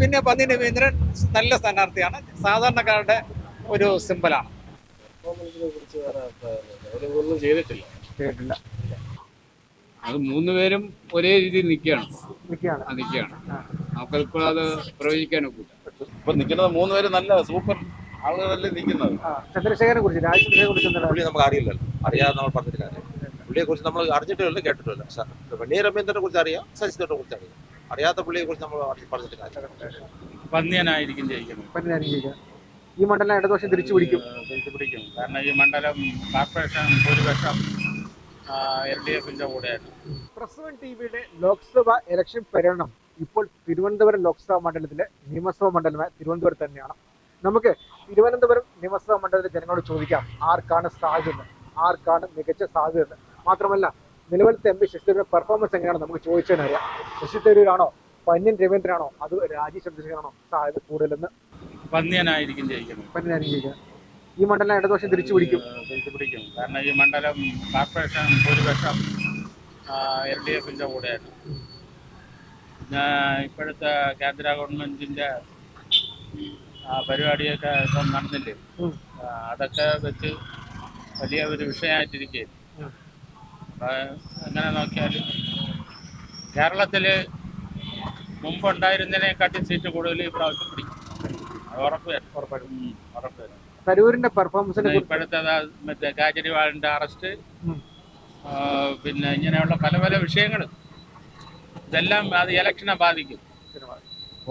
പിന്നെ പന്നി രവീന്ദ്രൻ നല്ല സ്ഥാനാർത്ഥിയാണ്. സാധാരണക്കാരുടെ ഒരു സിമ്പലാണ്. പേരും അഭിപ്രായമൊന്നുമില്ല. ഒന്നും ചെയ്തിട്ടില്ല കേട്ടില്ല. അത് മൂന്നുപേരും ഒരേ രീതിയിൽ നിൽക്കുകയാണ്. നിൽക്കുകയാണ്. ആ നിൽക്കുകയാണ്. നമുക്കിപ്പോൾ അത് പ്രവചിക്കാനൊക്കെ ഇപ്പൊ നിൽക്കുന്നത് മൂന്ന് പേര് നല്ല സൂപ്പർ ആളുകളല്ലേ നിൽക്കുന്നത്. ചന്ദ്രശേഖരനെ കുറിച്ച് രാജചന്ദ്രനെ കുറിച്ച് പുള്ളി നമുക്ക് അറിയില്ലല്ലോ. അറിയാതെ നമ്മൾ പറഞ്ഞിട്ടില്ല പുള്ളിയെ കുറിച്ച് നമ്മൾ അറിഞ്ഞിട്ടില്ല കേട്ടിട്ടില്ല വെണ്ണീർ രമേന്ദ്രനെ കുറിച്ച് അറിയാം ശശിധരനെ കുറിച്ച് അറിയാം. അറിയാത്ത പുള്ളിയെ കുറിച്ച് നമ്മൾ പറഞ്ഞിട്ടില്ല. പന്നിയനായിരിക്കും ജയിക്കുന്നത്. ഈ മണ്ഡലം ഇടതുപക്ഷം തിരിച്ചു പിടിക്കും. തിരിച്ചു പിടിക്കും. കാരണം ഈ മണ്ഡലം കോർപ്പറേഷൻ ഭൂരിപക്ഷം എൽ ഡി എഫിന്റെ കൂടെയാണ് പ്രസവൻ ടി വിയുടെ ലോക്സഭാ ഇലക്ഷൻ പര്യടനം ഇപ്പോൾ തിരുവനന്തപുരം ലോക്സഭാ മണ്ഡലത്തിലെ നിയമസഭാ മണ്ഡലമായ തിരുവനന്തപുരത്ത് തന്നെയാണ്. നമുക്ക് തിരുവനന്തപുരം നിയമസഭാ മണ്ഡലത്തിലെ ജനങ്ങളോട് ചോദിക്കാം ആർക്കാണ് സാധ്യത? ആർക്കാണ് മികച്ച സാധ്യത? മാത്രമല്ല നിലവിലത്തെ എം പി ശശി തരൂരിന്റെ പെർഫോമൻസ് എങ്ങനെയാണ് നമുക്ക് ചോദിച്ചതിനറിയാം ശശി തരൂരാണോ? പന്യൻ രവീന്ദ്രനാണോ? അത് രാജീവ് ചന്ദ്രശേഖരനാണോ? സാധ്യത കൂടുതലെന്ന് പന്യനായിരിക്കും ജയിക്കുന്നത്. പന്യനായിരിക്കും ഈ മണ്ഡലം ഇടതുപക്ഷം തിരിച്ചു പിടിക്കും. തിരിച്ചു പിടിക്കും. കാരണം ഈ മണ്ഡലം കോർപ്പറേഷൻ ഭൂരിപക്ഷം എൽ ഡി എഫിന്റെ കൂടെയാണ് ഇപ്പോഴത്തെ കേന്ദ്ര ഗവൺമെന്റിന്റെ പരിപാടിയൊക്കെ ഇപ്പം നടന്നില്ലേ? അതൊക്കെ വെച്ച് വലിയ ഒരു വിഷയമായിട്ടിരിക്കുകയും എങ്ങനെ നോക്കിയാലും കേരളത്തിൽ മുമ്പുണ്ടായിരുന്നതിനെക്കാട്ടി സീറ്റ് കൂടുതൽ ഈ പ്രാവശ്യം പിടിക്കും. തരൂരിന്റെ പെർഫോമൻസിനെ ഇപ്പോഴത്തെ മറ്റേ കേജ്രിവാളിന്റെ അറസ്റ്റ് പിന്നെ ഇങ്ങനെയുള്ള പല പല വിഷയങ്ങൾ ഇതെല്ലാം അത് ഇലക്ഷനെ ബാധിക്കും.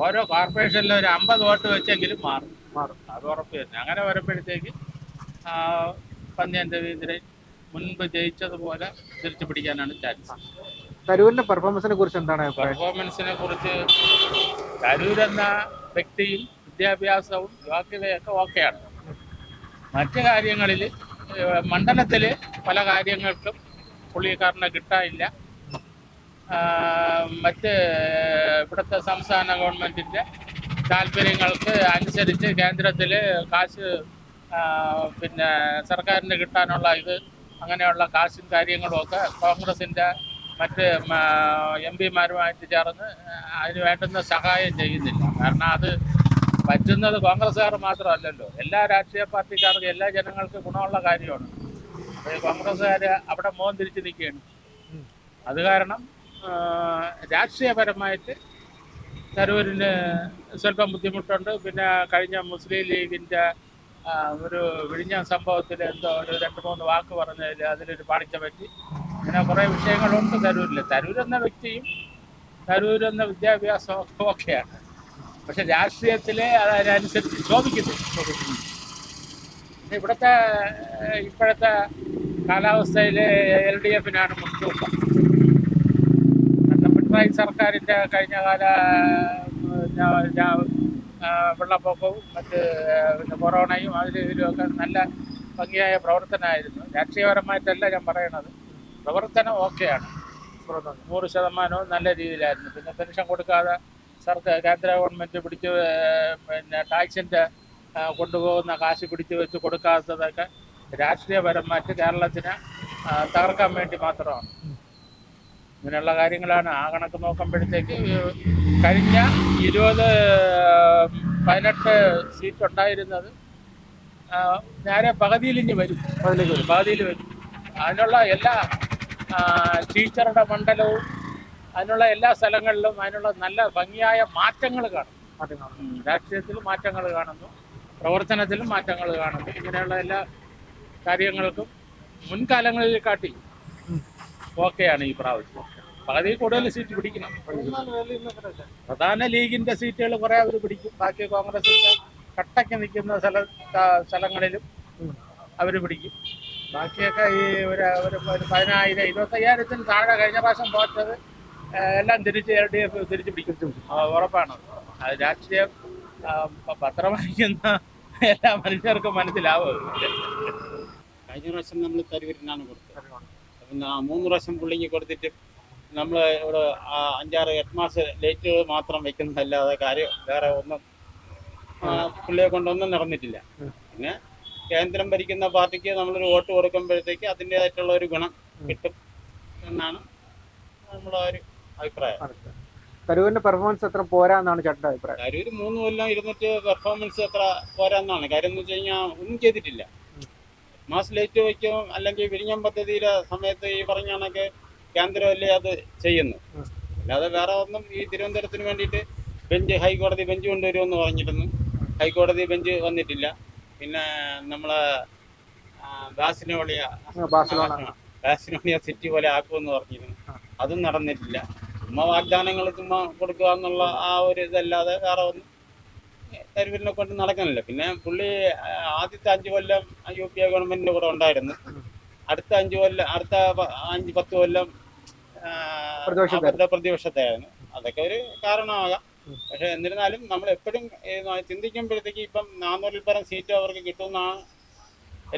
ഓരോ കോർപ്പറേഷനിലും ഒരു അമ്പത് വോട്ട് വെച്ചെങ്കിലും മാറും. മാറും. അത് ഉറപ്പ് തന്നെ അങ്ങനെ വരുമ്പോഴത്തേക്ക് പന്നിയന്റെ പന്ന്യൻ രവീന്ദ്രൻ മുൻപ് ജയിച്ചതുപോലെ തിരിച്ചു പിടിക്കാനാണ് ചാൻസ് തരൂരിന്റെ പെർഫോമൻസിനെ കുറിച്ച് എന്താണ് പെർഫോമൻസിനെ കുറിച്ച് തരൂർ എന്ന വ്യക്തിയും വിദ്യാഭ്യാസവും യോഗ്യതയൊക്കെ ഓക്കെയാണ്. മറ്റു കാര്യങ്ങളിൽ മണ്ഡലത്തിൽ പല കാര്യങ്ങൾക്കും പുള്ളിക്കാരനെ കിട്ടാനില്ല. മറ്റ് ഇവിടുത്തെ സംസ്ഥാന ഗവൺമെന്റിന്റെ താല്പര്യങ്ങൾക്ക് അനുസരിച്ച് കേന്ദ്രത്തിൽ കാശ് പിന്നെ സർക്കാരിന് കിട്ടാനുള്ള ഇത് അങ്ങനെയുള്ള കാശും കാര്യങ്ങളും ഒക്കെ കോൺഗ്രസിന്റെ മറ്റ് എം പിമാരുമായിട്ട് ചേർന്ന് അതിന് വേണ്ടുന്ന സഹായം ചെയ്യുന്നില്ല. കാരണം അത് പറ്റുന്നത് കോൺഗ്രസ്സുകാർ മാത്രമല്ലല്ലോ. എല്ലാ രാഷ്ട്രീയ പാർട്ടിക്കാർക്കും എല്ലാ ജനങ്ങൾക്കും ഗുണമുള്ള കാര്യമാണ്. കോൺഗ്രസ്സുകാർ അവിടെ മോൻ തിരിച്ചു നിൽക്കുകയാണ്. അത് കാരണം രാഷ്ട്രീയപരമായിട്ട് തരൂരിന് സ്വല്പം ബുദ്ധിമുട്ടുണ്ട്. പിന്നെ കഴിഞ്ഞ മുസ്ലിം ലീഗിന്റെ ഒരു വിഴിഞ്ഞ സംഭവത്തിൽ എന്തോ ഒരു രണ്ട് മൂന്ന് വാക്ക് പറഞ്ഞതിൽ അതിലൊരു പാളിച്ച പറ്റി. അങ്ങനെ കുറേ വിഷയങ്ങളുണ്ട് തരൂരിൽ തരൂർ എന്ന വ്യക്തിയും തരൂർ എന്ന വിദ്യാഭ്യാസം ഒക്കെ ഓക്കെയാണ് പക്ഷെ രാഷ്ട്രീയത്തിൽ അതിനനുസരിച്ച് ചോദിക്കുന്നു ഇവിടുത്തെ ഇപ്പോഴത്തെ കാലാവസ്ഥയിൽ എൽ ഡി എഫിനാണ് മുൻതൂക്കം. കാരണം പിണറായി സർക്കാരിന്റെ കഴിഞ്ഞ കാല വെള്ളപ്പൊക്കവും മറ്റ് പിന്നെ കൊറോണയും അതിലും ഇതിലുമൊക്കെ നല്ല ഭംഗിയായ പ്രവർത്തനമായിരുന്നു. രാഷ്ട്രീയപരമായിട്ടല്ല ഞാൻ പറയണത്. പ്രവർത്തനം ഓക്കെയാണ്. നൂറ് ശതമാനവും നല്ല രീതിയിലായിരുന്നു. പിന്നെ പെൻഷൻ കൊടുക്കാതെ സർക്കാർ കേന്ദ്ര ഗവൺമെന്റ് പിടിച്ച് പിന്നെ ടാക്സിന്റെ കൊണ്ടുപോകുന്ന കാശ് പിടിച്ചു വെച്ച് കൊടുക്കാത്തതൊക്കെ രാഷ്ട്രീയപരമായിട്ട് കേരളത്തിന് തകർക്കാൻ വേണ്ടി മാത്രമാണ്. ഇങ്ങനെയുള്ള കാര്യങ്ങളാണ് ആ കണക്ക് നോക്കുമ്പോഴത്തേക്ക് കഴിഞ്ഞ ഇരുപത് പതിനെട്ട് സീറ്റ് ഉണ്ടായിരുന്നത് നേരെ പകുതിയിൽ വരും. അതിലേക്ക് വരും. പകുതിയിൽ വരും. അതിനുള്ള എല്ലാ ടീച്ചറുടെ മണ്ഡലവും അതിനുള്ള എല്ലാ സ്ഥലങ്ങളിലും അതിനുള്ള നല്ല ഭംഗിയായ മാറ്റങ്ങൾ കാണും. രാഷ്ട്രീയത്തിൽ മാറ്റങ്ങൾ കാണുന്നു. പ്രവർത്തനത്തിലും മാറ്റങ്ങൾ കാണുന്നു. ഇങ്ങനെയുള്ള എല്ലാ കാര്യങ്ങൾക്കും മുൻകാലങ്ങളിൽ കാട്ടി ഓക്കെയാണ് ഈ പ്രാവശ്യം. പകുതി കൂടുതൽ സീറ്റ് പിടിക്കണം. പ്രധാന ലീഗിന്റെ സീറ്റുകൾ കുറെ അവർ പിടിക്കും. ബാക്കി കോൺഗ്രസിന്റെ കട്ടയ്ക്ക് നിൽക്കുന്ന സ്ഥല സ്ഥ- സ്ഥലങ്ങളിലും അവർ പിടിക്കും. ബാക്കിയൊക്കെ ഈ ഒരു ഒരു പതിനായിരം ഇരുപത്തയ്യായിരത്തിന് താഴെ കഴിഞ്ഞ പ്രാവശ്യം പോറ്റത് എല്ലാം തിരിച്ച് എൽ ഡി എഫ് തിരിച്ച് പിടിക്കും. ഉറപ്പാണ്. അത് രാഷ്ട്രീയം പത്രം വായിക്കുന്ന എല്ലാ മനുഷ്യർക്കും മനസ്സിലാവും. കഴിഞ്ഞ പ്രാവശ്യം നമ്മൾ തരൂരിനാണ് കൊടുത്തത്. മൂന്ന് പ്രാവശ്യം പുള്ളിക്ക് കൊടുത്തിട്ട് നമ്മൾ ഇവിടെ അഞ്ചാറ് എട്ട് മാസം ലേറ്റ് മാത്രം വെക്കുന്നതല്ലാതെ കാര്യം വേറെ ഒന്നും പുള്ളിയെ കൊണ്ടൊന്നും നടന്നിട്ടില്ല. പിന്നെ കേന്ദ്രം ഭരിക്കുന്ന പാർട്ടിക്ക് നമ്മളൊരു വോട്ട് കൊടുക്കുമ്പോഴത്തേക്ക് അതിന്റെതായിട്ടുള്ള ഒരു ഗുണം കിട്ടും എന്നാണ് നമ്മളെ ഒരു അഭിപ്രായം. തരൂരിന്റെ പെർഫോമൻസ് പോരാ പോരാന്നാണ് ചേട്ടന്റെ അഭിപ്രായം? തരൂർ മൂന്ന് കൊല്ലം ഇരുന്നിട്ട് പെർഫോമൻസ് പോരാ പോരാന്നാണ്. കാര്യം എന്ന് വെച്ച് കഴിഞ്ഞാൽ ഒന്നും ചെയ്തിട്ടില്ല. മാസ് ലേറ്റ് വയ്ക്കും അല്ലെങ്കിൽ വിഴിഞ്ഞം പദ്ധതിയിലെ സമയത്ത് ഈ പറഞ്ഞ കണക്ക് കേന്ദ്രമല്ലേ അത് ചെയ്യുന്നു. അല്ലാതെ വേറെ ഒന്നും ഈ തിരുവനന്തപുരത്തിന് വേണ്ടിയിട്ട് ബെഞ്ച് ഹൈക്കോടതി ബെഞ്ച് കൊണ്ടുവരുമെന്ന് പറഞ്ഞിരുന്നു ഹൈക്കോടതി ബെഞ്ച് വന്നിട്ടില്ല. പിന്നെ നമ്മളെ ബാസിനോളിയ ബാസിനോളിയ സിറ്റി പോലെ ആക്കുമെന്ന് പറഞ്ഞിരുന്നു. അതും നടന്നിട്ടില്ല. ചുമ്മാ വാഗ്ദാനങ്ങൾ ചുമ്മാ കൊടുക്കുക എന്നുള്ള ആ ഒരു ഇതല്ലാതെ വേറെ ഒന്നും തരുവിനെ കൊണ്ട് നടക്കുന്നില്ല. പിന്നെ പുള്ളി ആദ്യത്തെ അഞ്ച് കൊല്ലം യു പി എ ഗവൺമെന്റിന്റെ കൂടെ ഉണ്ടായിരുന്നു. അടുത്ത അഞ്ച് കൊല്ലം അടുത്ത അഞ്ച് പത്ത് കൊല്ലം പ്രതിപക്ഷത്തായിരുന്നു. പ്രതിപക്ഷത്തായിരുന്നു അതൊക്കെ ഒരു കാരണമാകാം. പക്ഷെ എന്നിരുന്നാലും നമ്മൾ എപ്പോഴും ചിന്തിക്കുമ്പോഴത്തേക്ക് ഇപ്പം നാനൂറിൽ പരം സീറ്റ് അവർക്ക് കിട്ടുമെന്നാണ്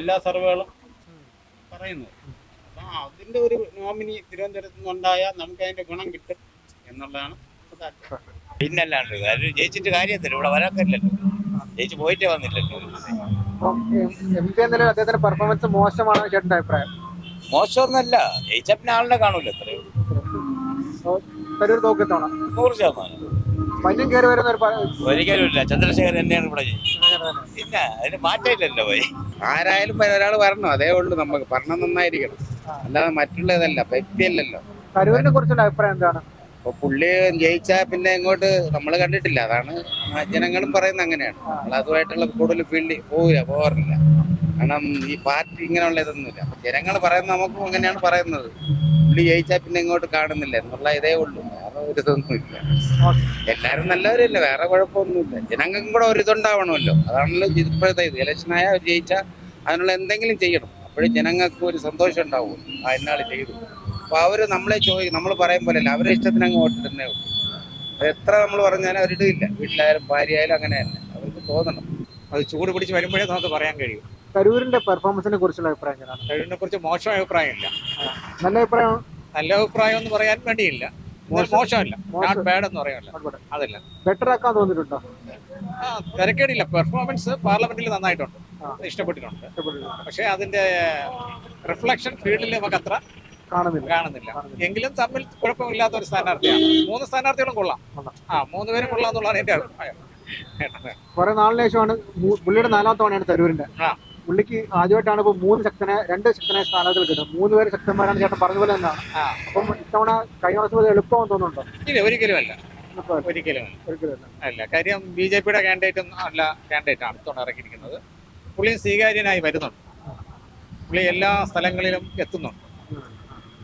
എല്ലാ സർവേകളും പറയുന്നത്. അപ്പം അതിന്റെ ഒരു നോമിനി തിരുവനന്തപുരത്ത് നിന്നുണ്ടായാൽ നമുക്ക് അതിന്റെ ഗുണം കിട്ടും എന്നുള്ളതാണ്. പിന്നല്ലാണ്ട് കാര്യം ജയിച്ചിട്ട് കാര്യത്തില്ല ഇവിടെ വരാക്കല്ലോ ജയിച്ച് പോയിട്ടേ വന്നില്ലല്ലോ. അദ്ദേഹത്തിന്റെ പെർഫോമൻസ് മോശമാണെന്ന് ചേട്ടന്റെ അഭിപ്രായം. മോശമൊന്നല്ല. ജയിച്ച പിന്നെ ആളിനെ കാണൂല തരൂർ നൂറ് ശതമാനം. കയറി വരുന്ന ഒരു പ- ഒരിക്കലും ഇല്ല ചന്ദ്രശേഖരൻ തന്നെയാണ് ഇവിടെ ജയിച്ചത് പിന്നെ അതിന് മാറ്റമില്ലല്ലോ പോയി. ആരായാലും ഒരാൾ വരണം. അതേ ഉള്ളൂ നമുക്ക്. ഭരണം നന്നായിരിക്കണം. അല്ലാതെ മറ്റുള്ളതല്ല. വ്യക്തിയല്ലല്ലോ. തരൂരിനെ കുറിച്ചുള്ള അഭിപ്രായം എന്താണ്? അപ്പൊ പുള്ളി ജയിച്ചാൽ പിന്നെ ഇങ്ങോട്ട് നമ്മൾ കണ്ടിട്ടില്ല. അതാണ് ജനങ്ങളും പറയുന്നത് അങ്ങനെയാണ്. നമ്മൾ അതുമായിട്ടുള്ള കൂടുതൽ ഫീൽഡ് പോവില്ല പോകാറില്ല. കാരണം ഈ പാർട്ടി ഇങ്ങനെയുള്ള ഇതൊന്നുമില്ല. ജനങ്ങൾ പറയുന്നത് നമുക്കും അങ്ങനെയാണ് പറയുന്നത്. പുള്ളി ജയിച്ചാൽ പിന്നെ ഇങ്ങോട്ട് കാണുന്നില്ല എന്നുള്ള ഇതേ ഉള്ളൂ. വേറെ ഒരു ഇതൊന്നുമില്ല എല്ലാവരും നല്ലവരല്ല വേറെ കുഴപ്പമൊന്നുമില്ല. ജനങ്ങൾക്കും കൂടെ ഒരു ഇതുണ്ടാവണമല്ലോ. അതാണല്ലോ ഇപ്പോഴത്തെ ഇത്. ഇലക്ഷനായ ജയിച്ചാൽ അതിനുള്ള എന്തെങ്കിലും ചെയ്യണം. അപ്പോഴും ജനങ്ങൾക്ക് ഒരു സന്തോഷം ഉണ്ടാവും. ആ എന്നാൾ ചെയ്തു. അപ്പൊ അവർ നമ്മളെ ചോദിക്കും നമ്മൾ പറയും പോലെ അല്ല അവരുടെ ഇഷ്ടത്തിന് അങ്ങ് വോട്ടിടുന്നേ ഉള്ളൂ. എത്ര നമ്മൾ പറഞ്ഞാലും അവരിടില്ല വീട്ടിലായാലും ഭാര്യയായാലും അങ്ങനെ തന്നെ. അവർക്ക് തോന്നണം. അത് ചൂട് പിടിച്ച് വരുമ്പോഴേ നമുക്ക് പറയാൻ കഴിയും. തരൂരിന്റെ പെർഫോമൻസിനെ കുറിച്ചുള്ള അഭിപ്രായം എങ്ങനെയാണ് കരൂരിനെ കുറിച്ച് മോശം അഭിപ്രായമില്ല. നല്ല അഭിപ്രായം? നല്ല അഭിപ്രായം എന്ന് പറയാൻ വേണ്ടിയില്ല. മോശമല്ല. നോട്ട് ബാഡ് എന്ന് അതല്ല. ബെറ്റർ ആക്കാൻ തോന്നിയിട്ടുണ്ടോ തിരക്കേടില്ല. പെർഫോമൻസ് പാർലമെന്റിൽ നന്നായിട്ടുണ്ട്. ഇഷ്ടപ്പെട്ടിട്ടുണ്ട്. പക്ഷേ അതിന്റെ റിഫ്ലക്ഷൻ ഫീൽഡിൽ നമുക്ക് അത്ര കാണുന്നില്ല. കാണുന്നില്ല. എങ്കിലും തമ്മിൽ കുഴപ്പമില്ലാത്ത ഒരു സ്ഥാനാർത്ഥിയാണ്. മൂന്ന് സ്ഥാനാർത്ഥികളും കൊള്ളാം. ആ മൂന്ന് പേരും കൊള്ളാം എന്നുള്ളതാണ് എന്റെ അഭിപ്രായം. കുറെ നാളിന് ശേഷമാണ് പുള്ളിയുടെ നാലാമത്തെ തവണയാണ് തരൂരിന്റെ. ആ. പുള്ളിക്ക് ആദ്യമായിട്ടാണ് ഇപ്പൊ മൂന്ന് ശക്തനെ രണ്ട് ശക്തനായ സ്ഥാനാർത്ഥികൾ കിട്ടുന്നത്. മൂന്ന് പേര് ശക്തന്മാരാണ് ചേട്ടൻ പറഞ്ഞ പോലെ തന്നെയാണ്. അപ്പം ഇത്തവണ കഴിഞ്ഞ വർഷം പോലെ തോന്നുന്നുണ്ടോ? ഇല്ല ഒരിക്കലുമല്ല ഒരിക്കലും അല്ല. കാര്യം ബി ജെ പിയുടെ കാൻഡിഡേറ്റ് അല്ല കാൻഡിഡേറ്റ് ആണ് ഇത്തവണ ഇറക്കിയിരിക്കുന്നത് പുള്ളി സ്വീകാര്യനായി വരുന്നുണ്ട്. പുള്ളി എല്ലാ സ്ഥലങ്ങളിലും എത്തുന്നുണ്ട്.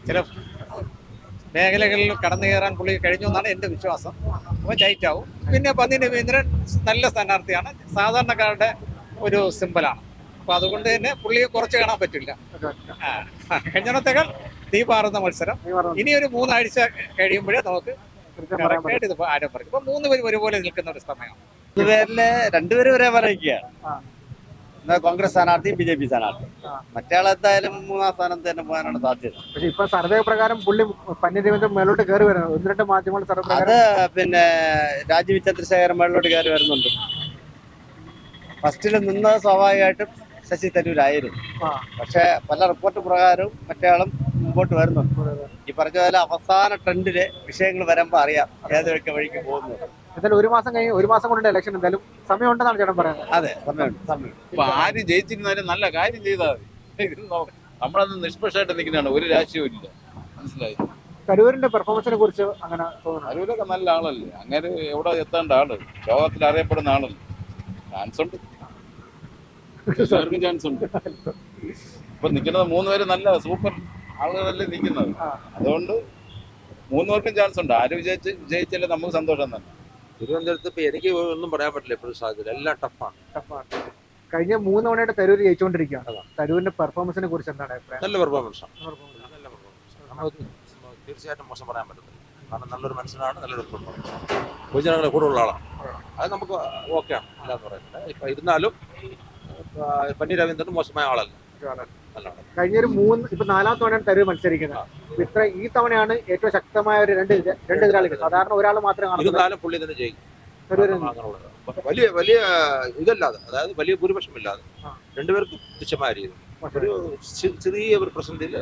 ചില മേഖലകളിൽ കടന്നു കയറാൻ പുള്ളി കഴിഞ്ഞു എന്നാണ് എന്റെ വിശ്വാസം. അപ്പോൾ ടൈറ്റ് പിന്നെ പന്നി രവീന്ദ്രൻ നല്ല സ്ഥാനാർത്ഥിയാണ്. സാധാരണക്കാരുടെ ഒരു സിമ്പലാണ് അപ്പോൾ അതുകൊണ്ട് തന്നെ പുള്ളിയെ കുറച്ച് കാണാൻ പറ്റില്ല. ആ, കഴിഞ്ഞത്തേക്കാൾ തീ പാറുന്ന മത്സരം. ഇനി ഒരു മൂന്നാഴ്ച കഴിയുമ്പോഴേ നമുക്ക്. കറക്റ്റായിട്ട് ഇത് ആരും പറയും. ഇപ്പൊ മൂന്ന് പേര് ഒരുപോലെ നിൽക്കുന്ന ഒരു സമയം. പേരിൽ രണ്ടുപേരും ഒരേ പറയുകയാണ് കോൺഗ്രസ് സ്ഥാനാർത്ഥി ബി ജെ പി സ്ഥാനാർത്ഥി. മറ്റാളെന്തായാലും മറ്റേ ആളെന്തായാലും മൂന്നാം സ്ഥാനത്ത് തന്നെ പോകാനാണ് സാധ്യത. പക്ഷെ ഇപ്പൊ സർവേ പ്രകാരം പുള്ളി പന്നി രവീന്ദ്രൻ മേലോട്ട് കയറി വരുന്നത് ഒന്ന് രണ്ട് മാധ്യമങ്ങൾ സർവേ അത് പ്രകാരം പിന്നെ രാജീവ് ചന്ദ്രശേഖരൻ മേളിലോട്ട് കയറി വരുന്നുണ്ട്. ഫസ്റ്റിൽ നിന്നത് സ്വാഭാവികമായിട്ടും ശശി തരൂരായിരുന്നു. പക്ഷെ പല റിപ്പോർട്ട് പ്രകാരവും മറ്റേയാളും മുമ്പോട്ട് വരുന്നുണ്ട്. ഈ പറഞ്ഞ പോലെ അവസാന ട്രെൻഡിൽ വിഷയങ്ങൾ വരുമ്പോ അറിയാം ഏതൊക്കെ വഴിക്ക് പോകുന്നു എന്തായാലും ഒരു മാസം കഴിഞ്ഞ് ഒരു മാസം കൊണ്ട് ഇലക്ഷൻ എന്തായാലും സമയം ഉണ്ടെന്നാണ് ചേട്ടൻ പറയുന്നത്. അതെ സമയമുണ്ട് സമയം ഇപ്പൊ ആര് ജയിച്ചിരുന്നാലും നല്ല കാര്യം ചെയ്താൽ മതി. നമ്മളന്ന് നിഷ്പക്ഷമായിട്ട് നിൽക്കുന്നതാണ് ഒരു രാഷ്ട്രീയവും ഇല്ല. മനസ്സിലായി? തരൂരിന്റെ പെർഫോമൻസിനെ കുറിച്ച് അങ്ങനെ തോന്നുന്നു. അരൂരൊക്കെ നല്ല ആളല്ലേ? അങ്ങനെ എവിടെ എത്തേണ്ട ആൾ? ലോകത്തിൽ അറിയപ്പെടുന്ന ആളല്ലേ? ചാൻസ് ഉണ്ട്. എല്ലാവർക്കും ചാൻസ് ഉണ്ട്. ഇപ്പൊ നിൽക്കുന്നത് മൂന്ന് പേര് നല്ല സൂപ്പർ ആളുകളല്ലേ നിൽക്കുന്നത്. അതുകൊണ്ട് മൂന്ന് പേർക്കും ചാൻസ് ഉണ്ട്. ആര് വിജയിച്ച് വിജയിച്ചാലും നമുക്ക് സന്തോഷം തന്നെ. തിരുവനന്തപുരത്ത് ഇപ്പൊ എനിക്ക് ഒന്നും പറയാൻ പറ്റില്ല ഇപ്പോഴും സാധ്യത. എല്ലാം ടഫാണ് ടഫാണ്. കഴിഞ്ഞ മൂന്ന് തവണയായിട്ട് തരൂർ ജയിച്ചുകൊണ്ടിരിക്കുകയാണ്. തരൂരിന്റെ പെർഫോമൻസിനെ കുറിച്ച് എന്താണ് അഭിപ്രായം? നല്ല പെർഫോമൻസ് നല്ല പെർഫോമൻസ് തീർച്ചയായിട്ടും മോശം പറയാൻ പറ്റത്തില്ല. കാരണം നല്ലൊരു മനുഷ്യനാണ് നല്ലൊരു പെർഫോമൻസ് കൂടെ കൂടുതലുള്ള ആളാണ്. അത് നമുക്ക് ഓക്കെയാണ് അല്ലാന്ന് പറയുന്നത് ഇപ്പൊ ഇരുന്നാലും പന്നി രവീന്ദ്രൻ മോശമായ ആളല്ല. കഴിഞ്ഞ ഒരു മൂന്ന് ഇപ്പൊ നാലാം തവണയാണ് തരൂർ മത്സരിക്കുന്നത്. ഇത്ര ഈ തവണയാണ് ഏറ്റവും ശക്തമായ ഒരു രണ്ട് രണ്ട് എതിരാളികൾ. സാധാരണ ഒരാൾ മാത്രമേ പുള്ളി തന്നെ ജയിക്കും വലിയ വലിയ ഇതല്ലാതെ അതായത് വലിയ ഭൂരിപക്ഷമില്ലാതെ ഇല്ലാതെ രണ്ടുപേർക്കും തുച്ഛമായ രീതി ഒരു ചെറിയ ഒരു പ്രസന്റിൽ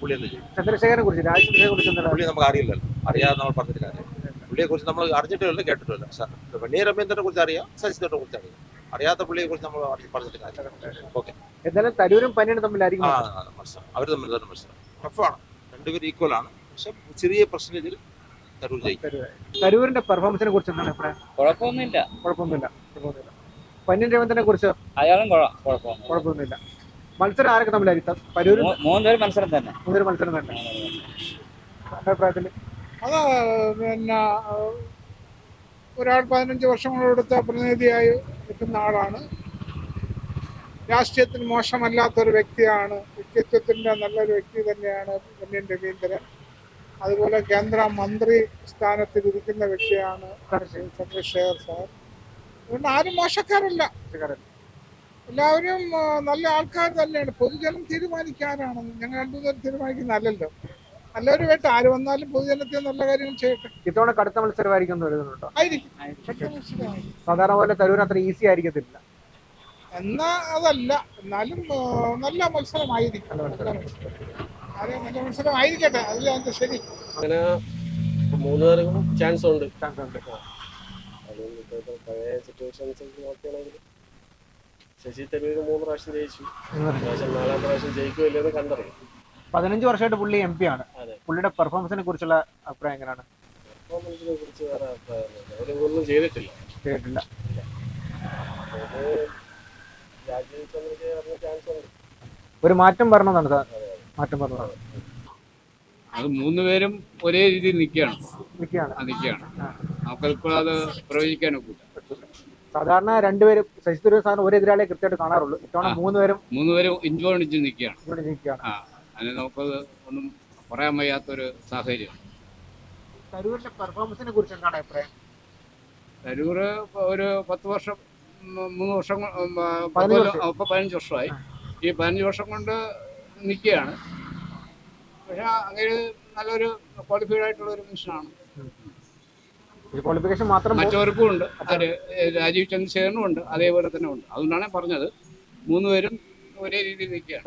പുള്ളി എന്ന് ചെയ്യും. ചന്ദ്രശേഖരനെ കുറിച്ച് രാജ്യത്തെ കുറിച്ച് എന്താണ് പുള്ളി നമുക്ക് അറിയില്ലല്ലോ. അറിയാതെ നമ്മൾ പറഞ്ഞിട്ട് കാര്യം പുള്ളിയെ കുറിച്ച് നമ്മൾ അറിഞ്ഞിട്ടില്ല കേട്ടിട്ടില്ല സാർ വെണ്ണിയ രമേന്ദ്രനെ കുറിച്ച് അറിയാം ശശിധരനെ കുറിച്ച് അറിയാം. അറിയാത്ത പുള്ളിയെ കുറിച്ച് നമ്മൾ പറഞ്ഞിട്ട് കാര്യം ഓക്കെ എന്തായാലും തരൂരും പനിയും തമ്മിലായിരിക്കും മനസ്സിലാവും അവർ തമ്മിൽ തന്നെ മത്സരം ടഫാണ് രണ്ടുപേരും ഈക്വൽ ആണ്. പക്ഷെ ചെറിയ പ്രശ്നത്തിൽ തരൂർ ജയിക്കും. തരൂരിന്റെ പെർഫോമൻസിനെ കുറിച്ച് എന്താണ് അഭിപ്രായം? കുഴപ്പമൊന്നുമില്ല. കുഴപ്പമൊന്നുമില്ല. കുഴപ്പമൊന്നുമില്ല. പന്നിൻ കുറിച്ച്? അയാളും കുഴപ്പമൊന്നുമില്ല. മത്സരം ആരൊക്കെ തമ്മിലായിരിക്കും? തരൂരും മൂന്ന് പേര് മത്സരം തന്നെ. മൂന്നൊരു മത്സരം തന്നെ. അഭിപ്രായത്തിൽ അത് പിന്നെ ഒരാൾ പതിനഞ്ച് വർഷങ്ങളെടുത്ത പ്രതിനിധിയായി നിൽക്കുന്ന ആളാണ്. രാഷ്ട്രീയത്തിൽ മോശമല്ലാത്തൊരു വ്യക്തിയാണ്. വ്യക്തിത്വത്തിന്റെ നല്ലൊരു വ്യക്തി തന്നെയാണ് പൊന്നിയൻ രവീന്ദ്രൻ. അതുപോലെ കേന്ദ്ര മന്ത്രി സ്ഥാനത്തിൽ ഇരിക്കുന്ന വ്യക്തിയാണ് ചന്ദ്രശേഖർ സാർ. അതുകൊണ്ട് ആരും മോശക്കാരല്ല. എല്ലാവരും നല്ല ആൾക്കാർ തന്നെയാണ്. പൊതുജനം തീരുമാനിക്കാനാണ്. ഞങ്ങൾ രണ്ടുപേരും തീരുമാനിക്കുന്നതല്ലല്ലോ. നല്ലവരുമായിട്ട് ആര് വന്നാലും പൊതുജനത്തെ നല്ല കാര്യങ്ങൾ ചെയ്യട്ടെ. ഇത്തവണ കടുത്ത മത്സരമായിരിക്കും എന്ന് ആയിരിക്കും. സാധാരണ പോലെ തരൂർ അത്ര ഈസി ആയിരിക്കത്തില്ല. എന്നാ അതല്ല. എന്നാലും നല്ല മത്സരമായിരിക്കും. നല്ല മത്സരം ആരെ നല്ല മത്സരം ആയിരിക്കട്ടെ അതിൽ അതിന്റെ ശരി? അങ്ങനെ മൂന്ന് പേർക്കും ചാൻസ് ഉണ്ട്. ചാൻസ് ഉണ്ട്. പഴയ സിറ്റുവേഷൻസ് നോക്കുകയാണെങ്കിൽ ശശി തരൂർ മൂന്ന് പ്രാവശ്യം ജയിച്ചു. നാലാം പ്രാവശ്യം ജയിക്കുമല്ലോ എന്ന് കണ്ടറിയാം. പതിനഞ്ച് വർഷമായിട്ട് പുള്ളി എം പി ആണ്. പുള്ളിയുടെ പെർഫോമൻസിനെ കുറിച്ചുള്ള അഭിപ്രായം എങ്ങനെയാണ് പെർഫോമൻസിനെ കുറിച്ച് വേറെ ചെയ്തിട്ടില്ല. ഒരു മാറ്റം വരണമെന്നാണ് സാർ. മാറ്റം പറഞ്ഞതാണ് അത് മൂന്ന് പേരും ഒരേ രീതിയിൽ നിൽക്കുകയാണ്. നിൽക്കുകയാണ്. നമുക്കിപ്പോൾ അത് പ്രവചിക്കാനൊക്കില്ല. സാധാരണ രണ്ടുപേരും ശശി തരൂർ സാറിന് ഒരു എതിരാളിയെ കൃത്യമായിട്ട് കാണാറുള്ളൂ. ഇത്തവണ മൂന്നുപേരും മൂന്ന് പേരും മൂന്ന് പേരും ഇഞ്ചോടിച്ച് നിൽക്കുകയാണ്. നിൽക്കുകയാണ്. അതിന് നമുക്കത് ഒന്നും പറയാൻ വയ്യാത്തൊരു സാഹചര്യം തരൂരിന്റെ പെർഫോമൻസിനെ കുറിച്ച് എന്താണ് അഭിപ്രായം? തരൂർ ഒരു പത്ത് വർഷം മൂന്ന് വർഷം പത്ത് പതിനഞ്ച് ഇപ്പൊ പതിനഞ്ച് വർഷമായി. ഈ പതിനഞ്ച് വർഷം കൊണ്ട് നിൽക്കുകയാണ്. പക്ഷെ അങ്ങനെ നല്ലൊരു ക്വാളിഫൈഡ് ആയിട്ടുള്ള ഒരു മനുഷ്യനാണ്. ക്വാളിഫിക്കേഷൻ മാത്രം മറ്റവർക്കും ഉണ്ട്. രാജീവ് ചന്ദ്രശേഖരനും ഉണ്ട്. അതേപോലെ തന്നെ ഉണ്ട്. അതുകൊണ്ടാണ് പറഞ്ഞത്. മൂന്നുപേരും ഒരേ രീതിയിൽ നിൽക്കുക.